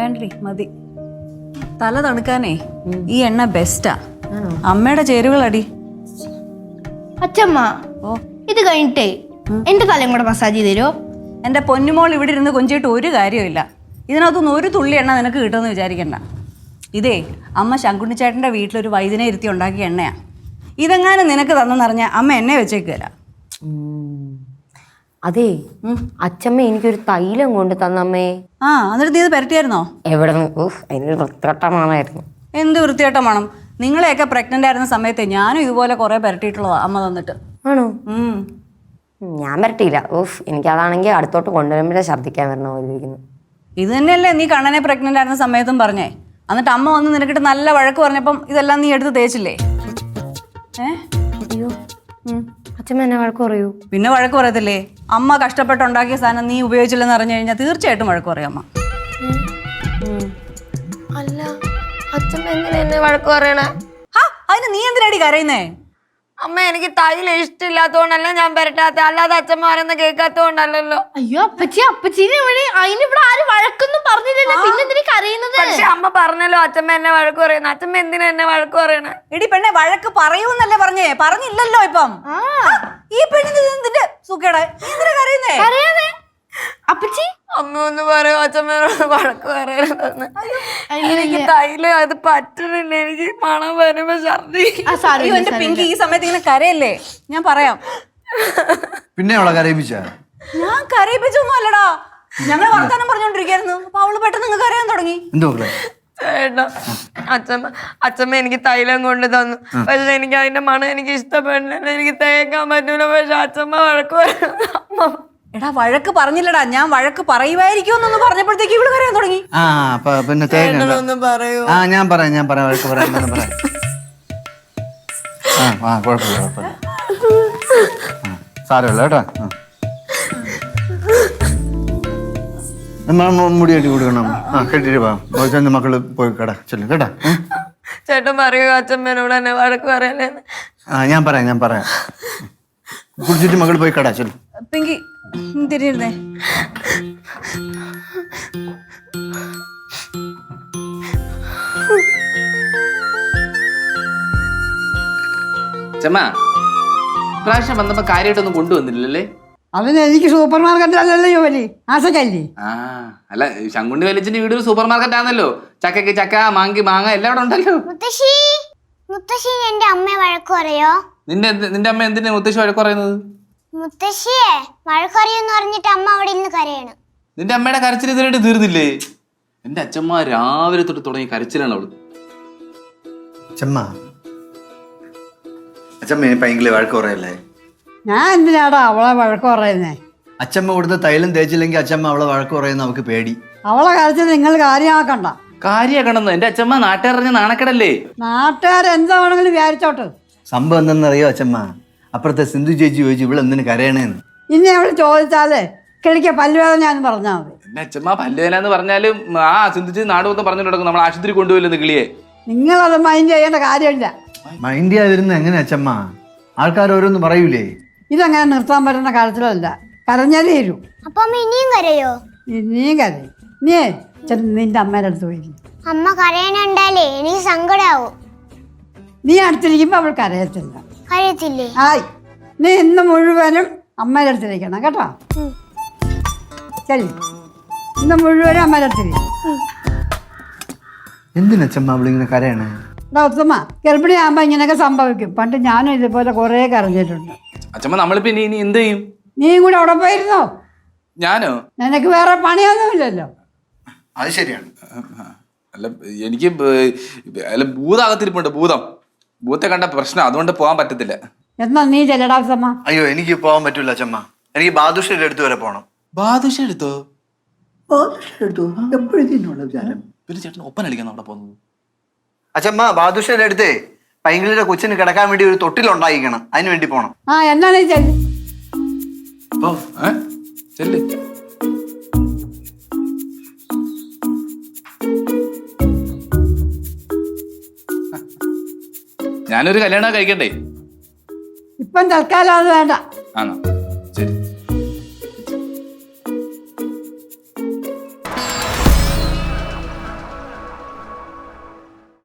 വേണ്ടടി മതി. തല തണുക്കാനേ ഈ എണ്ണ ബെസ്റ്റാ അമ്മയുടെ ചേരുവകളടി. അച്ഛമ്മ ഓ. ഇത് കഴിഞ്ഞിട്ടേ എന്റെ തലയും കൂടെ മസാജ് ചെയ്ത് തരുമോ എന്റെ പൊന്നുമോൾ ഇവിടെ ഇരുന്ന് കൊഞ്ചിട്ട് ഒരു കാര്യമില്ല ഇതിനകത്തൊന്നും ഒരു തുള്ളി എണ്ണ നിനക്ക് കിട്ടുമെന്ന് വിചാരിക്കണ്ട. ഇതേ അമ്മ ശങ്കുണ്ണിച്ചേട്ടന്റെ വീട്ടിലൊരു വൈദ്യനെ ഇരുത്തി ഉണ്ടാക്കിയ എണ്ണയാ. ഇതെങ്ങാനും നിനക്ക് തന്നെന്നറിഞ്ഞ അമ്മ എന്നെ വെച്ചേക്കുകയില്ല അതെ അച്ഛമ്മ എനിക്കൊരു തൈലം കൊണ്ട് തന്നമ്മേ. ആ എന്നിട്ട് നീ ഇത് പെരട്ടിയായിരുന്നോ? എവിടെ നിന്ന്? ഉഫ് അതിനൊരു വൃത്തികെട്ടമാണായിരുന്നു എന്ത് വൃത്തിയായിട്ട മണം? നിങ്ങളെയൊക്കെ പ്രഗ്നന്റ് ആയിരുന്ന സമയത്ത് ഞാനും ഇതുപോലെ കുറെ പെരട്ടിയിട്ടുള്ളതാ അമ്മ തന്നിട്ട്. ആണോ? ഉം. ഞാൻ പെരട്ടിയില്ല. ഓഫ് എനിക്കതാണെങ്കിൽ അടുത്തോട്ട് കൊണ്ടുവരുമ്പോഴേ ഛർദ്ദിക്കാൻ വരണോ പോലെ ഇരിക്കുന്നു. ഇത് തന്നെയല്ലേ നീ കണ്ണനെ പ്രഗ്നന്റ് ആയിരുന്ന സമയത്തും പറഞ്ഞേ. എന്നിട്ട് അമ്മ വന്ന് നിനക്കിട്ട് നല്ല വഴക്ക് പറഞ്ഞപ്പം ഇതെല്ലാം നീ എടുത്ത് തേച്ചില്ലേ? ഏ? അയ്യോ. അച്ഛമ്മ എന്നെ വഴക്ക് പറയൂ. പിന്നെ വഴക്ക് പറയത്തില്ലേ? അമ്മ കഷ്ടപ്പെട്ടുണ്ടാക്കിയ സാധനം നീ ഉപയോഗിച്ചില്ലെന്ന് അറിഞ്ഞു കഴിഞ്ഞാൽ തീർച്ചയായിട്ടും വഴക്ക് പറയും അമ്മ. അല്ല അച്ഛമ്മ എന്തിനാ എന്നെ വഴക്ക് പറയണേ? അതിന് നീ എന്തിനാടി കരയുന്നേ? അമ്മ എനിക്ക് തൈല ഇഷ്ടമില്ലാത്തോണ്ടല്ല ഞാൻ വരട്ടാത്ത അല്ലാതെ അച്ഛമ്മ പറയുന്ന കേൾക്കാത്തോണ്ടല്ലോ അയ്യോ അപ്പച്ചി അപ്പച്ചീനെ ഇവിടെ അതിനിവിടെ ആരും വഴക്കൊന്നും പറഞ്ഞില്ലല്ലോ. പിന്നെ കരയുന്നത് പക്ഷെ അമ്മ പറഞ്ഞല്ലോ അച്ഛമ്മ എന്നെ വഴക്ക് പറയുന്നു അച്ഛമ്മ എന്തിനാ എന്നെ വഴക്ക് പറയണേ? എടി പെണ്ണെ വഴക്ക് പറയൂന്നല്ലേ പറഞ്ഞേ. പറഞ്ഞില്ലല്ലോ ഇപ്പം. ആ. ഈ പെണ്ണിന് ഇത് എന്തിന്റെ സുഖേടാ? എന്തിനാ കരയുന്നേ? കരയാതെ? അപ്പച്ചി? അമ്മ ഒന്ന് പറയോ അച്ഛമ്മേനോട് വഴക്ക് പറയരുതെന്ന്. എനിക്ക് തൈല അത് പറ്റണില്ല. എനിക്ക് മണം വരുമ്പോ ഛർദി. അയ്യോ എന്റെ പിങ്കി ഈ സമയത്ത് ഇങ്ങനെ കരയല്ലേ? ഞാൻ പറയാം. പിന്നെ അവളെ കരയിപ്പിച്ച? ഞാൻ കരയിപ്പിച്ചൊന്നും അല്ലടാ ഞങ്ങൾ വർത്താനം പറഞ്ഞോണ്ടിരിക്കായിരുന്നു. അപ്പൊ പെട്ടെന്ന് നിങ്ങൾക്ക് അറിയാൻ തുടങ്ങി. എന്തോ മക്കളെ ചേട്ടാ അച്ഛമ്മ അച്ഛമ്മ എനിക്ക് തൈലം കൊണ്ട് തന്നു. പക്ഷെ എനിക്ക് അതിന്റെ മണം എനിക്ക് ഇഷ്ടപ്പെടില്ല. എനിക്ക് തേക്കാൻ പറ്റൂല. പക്ഷെ അച്ഛമ്മ വഴക്ക് എടാ വഴക്ക് പറഞ്ഞില്ലടാ. ഞാൻ വഴക്ക് പറയുമായിരിക്കും എന്നൊന്ന് പറഞ്ഞപ്പോഴത്തേക്ക് ഇവൾ കരയാൻ തുടങ്ങി. ആ അപ്പൊ പിന്നെ തേങ്ങ ഒന്ന് പറയൂ. ആ ഞാൻ പറയാം ഞാൻ പറയാം വഴക്ക് പറയാം ഞാൻ പറയാം. ആ ആ കുഴപ്പമില്ല കുഴപ്പമില്ല. ആ, സാരമില്ല കേട്ടോ. മുടി അടി കൊടുക്കണം. ആ കെട്ടിട്ട് പോവാം ചെന്ന് മക്കൾ പോയി കട. ചെല്ലു കേട്ടാ? ചേട്ടൻ പറയൂ അച്ഛമ്മേനോട് എന്നെ വഴക്ക് പറയലേന്ന് ആ ഞാൻ പറയാം ഞാൻ പറയാം. കുടിച്ചിട്ട് മകൾ പോയി കട ചെല്ലു. പിങ്കി നീ തിരിഞ്ഞിരുന്നേ. ചെമ്മ ഇപ്രാവശ്യം വന്നപ്പോ കാര്യമായിട്ടൊന്നും കൊണ്ടുവന്നില്ലല്ലേ? അതിന് എനിക്ക് സൂപ്പർ മാർക്കറ്റിലല്ലല്ലോ ജോലി ആശക്കല്ലേ? ആ അല്ല ശങ്കുണ്ടി വലിച്ചിന്റെ വീട് ഒരു സൂപ്പർ മാർക്കറ്റ് ആണല്ലോ. ചക്കയ്ക്ക് ചക്ക മാങ്കി മാങ്ങ എല്ലാം അവിടെ ഉണ്ടല്ലോ. മുത്തശ്ശി മുത്തശ്ശി എന്റെ അമ്മയെ വഴക്ക് പറയോ? നിന്റെ നിന്റെ അമ്മ എന്തിനാ മുത്തശ്ശി വഴക്ക് പറയുന്നത്? മുത്തശ്ശിയെ വഴക്ക് പറയൂന്ന് പറഞ്ഞിട്ട് അമ്മ അവിടെ ഇരുന്ന് കരയണം. നിന്റെ അമ്മയുടെ കരച്ചിൽ ഇതിനായിട്ട് തീർന്നില്ലേ? എന്റെ അച്ഛമ്മ രാവിലെ തൊട്ട് തുടങ്ങി കരച്ചിലാണ് അവൾ. അച്ഛമ്മ അച്ഛമ്മ ഭയങ്കര വഴക്ക് പറയല്ലേ? ഞാൻ എന്തിനാടാ അവളെ വഴക്ക് പറയുന്നേ? അച്ഛമ്മ കൊടുത്ത് തൈലം തേച്ചില്ലെങ്കിൽ അച്ഛമ്മ അവളെ വഴക്ക് പറയുന്ന നമുക്ക് പേടി. അവളെ കാര്യത്തിൽ നിങ്ങൾ കാര്യമാക്കണ്ട. കാര്യാക്കണമെന്ന് എന്റെ അച്ഛമ്മ നാട്ടുകാരഞ്ഞ നാട്ടുകാർ എന്താ വേണമെങ്കിലും വിചാരിച്ചോട്ട്. സംഭവം എന്തെന്നറിയോ അച്ഛമ്മ അപ്പുറത്തെ സിന്ധു ചേച്ചി ചോദിച്ചു ഇവിടെ എന്തിനു കരയണേന്ന്? ഇനി അവൾ ചോദിച്ചാലേ കിളിക്ക പല്ലുവേദന ഞാൻ പറഞ്ഞാൽ മതി. എന്റെ അച്ഛമ്മ പല്ലുവേദന എന്ന് പറഞ്ഞാലും ആ സിന്ധു ചേച്ചി നാട് മൊത്തം പറഞ്ഞു കൊടുക്കും നമ്മൾ ആശുപത്രി കൊണ്ടുപോയില്ലെന്ന് കിളിയെ. നിങ്ങളത് മൈൻഡ് ചെയ്യേണ്ട കാര്യമില്ല. മൈൻഡ് ചെയ്യാതിരുന്ന എങ്ങനെ അച്ഛമ്മ ആൾക്കാർ ഓരോന്ന് പറയൂലേ? ഇതങ്ങനെ നിർത്താൻ പറ്റുന്ന കാര്യത്തിലല്ല കരഞ്ഞാലേ വരൂ. അപ്പൊ അമ്മ ഇനിയും കരയോ? ഇനിയും കരയും. നീ ചെന്ന് നിന്റെ അമ്മേടെ അടുത്ത് പോയി അമ്മ കരയണുണ്ടാലേ എനിക്ക് സങ്കടാവും. നീ അടുത്തിരിക്കുമ്പോൾ അവൾ കരയത്തില്ല. കരയത്തില്ലേ? ആയി നീ ഇന്ന് മുഴുവനും അമ്മേടെ അടുത്തിരിക്കണം കേട്ടോ. ശരി. ഇന്ന് മുഴുവനും അമ്മേടെ അടുത്തിരിക്കും എന്തിനച്ഛമ്മ അവളിങ്ങനെ കരയണേ? ഗർഭിണിയാകുമ്പോൾ ഇങ്ങനെയൊക്കെ സംഭവിക്കും. പണ്ട് ഞാനും ഇതുപോലെ കുറേ കരഞ്ഞിട്ടുണ്ട്. അച്ഛമ്മ നമ്മൾ പിന്നെ ഇനി എന്ത് ചെയ്യും? നീ കൂടെ അവിടെ പോയിരുന്നോ? ഞാനോ? നിനക്ക് വേറെ പണിയൊന്നുമില്ലല്ലോ അത് ശരിയാണ്. അല്ല എനിക്ക് ബ- അല്ല ഭൂതകത്തിരിപ്പുണ്ട് ഭൂതം. ഭൂത്തെ കണ്ട പ്രശ്നം അതുകൊണ്ട് പോകാൻ പറ്റത്തില്ല. എന്നാ നീ ചെല്ലടാ ഉത്തമ അയ്യോ എനിക്ക് പോകാൻ പറ്റൂല അച്ഛമ്മ. എനിക്ക് ബാദുഷയുടെ അടുത്ത് വരെ പോകണം ബാദുഷ എടുത്തോ എടുത്തു എപ്പോഴത്തേനുള്ള വിചാരം. പിന്നെ ചേട്ടൻ ഒപ്പന അടിക്കാൻ അവിടെ പോകുന്നത്? അച്ഛമ്മ ബാദുഷയുടെ അടുത്തേ. പൈങ്കിളിയുടെ കൊച്ചിന് കിടക്കാൻ വേണ്ടി ഒരു തൊട്ടിലുണ്ടായിരിക്കണം അതിന് വേണ്ടി പോണം. ആ എന്നാ നീ ചെല്ല് പോ ഏ? ചെല്ല്. ഞാനൊരു കല്യാണം കഴിക്കണ്ടേ? ഇപ്പം തൽക്കാലം അത് വേണ്ട. ആണോ?